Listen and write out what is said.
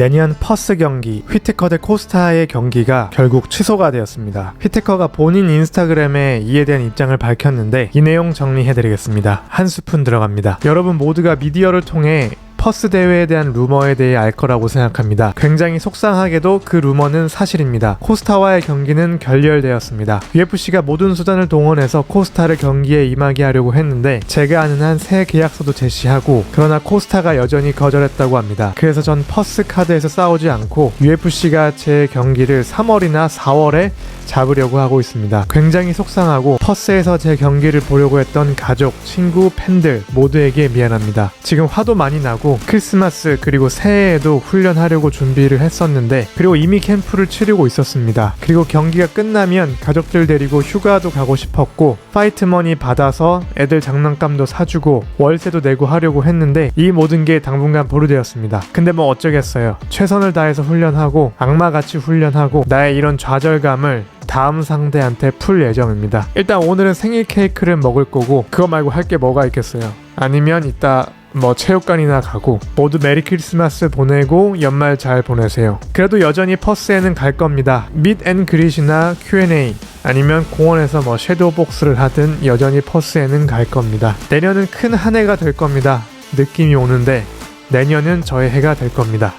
내년 퍼스 경기 휘테커 대 코스타의 경기가 결국 취소가 되었습니다. 휘테커가 본인 인스타그램에 이에 대한 입장을 밝혔는데 이 내용 정리해드리겠습니다. 한 스푼 들어갑니다. 여러분 모두가 미디어를 통해 퍼스 대회에 대한 루머에 대해 알 거라고 생각합니다. 굉장히 속상하게도 그 루머는 사실입니다. 코스타와의 경기는 결렬되었습니다. UFC가 모든 수단을 동원해서 코스타를 경기에 임하게 하려고 했는데 제가 아는 한 새 계약서도 제시하고 그러나 코스타가 여전히 거절했다고 합니다. 그래서 전 퍼스 카드에서 싸우지 않고 UFC가 제 경기를 3월이나 4월에 잡으려고 하고 있습니다. 굉장히 속상하고 퍼스에서 제 경기를 보려고 했던 가족, 친구, 팬들 모두에게 미안합니다. 지금 화도 많이 나고 크리스마스 그리고 새해에도 훈련하려고 준비를 했었는데 그리고 이미 캠프를 치르고 있었습니다. 그리고 경기가 끝나면 가족들 데리고 휴가도 가고 싶었고 파이트머니 받아서 애들 장난감도 사주고 월세도 내고 하려고 했는데 이 모든 게 당분간 보류되었습니다. 근데 뭐 어쩌겠어요. 최선을 다해서 훈련하고 악마같이 훈련하고 나의 이런 좌절감을 다음 상대한테 풀 예정입니다. 일단 오늘은 생일 케이크를 먹을 거고 그거 말고 할 게 뭐가 있겠어요. 아니면 이따 뭐 체육관이나 가고 모두 메리 크리스마스 보내고 연말 잘 보내세요. 그래도 여전히 퍼스에는 갈 겁니다. 밋앤 그릿이나 Q&A 아니면 공원에서 뭐 섀도우 복스를 하든 여전히 퍼스에는 갈 겁니다. 내년은 큰 한 해가 될 겁니다. 느낌이 오는데 내년은 저의 해가 될 겁니다.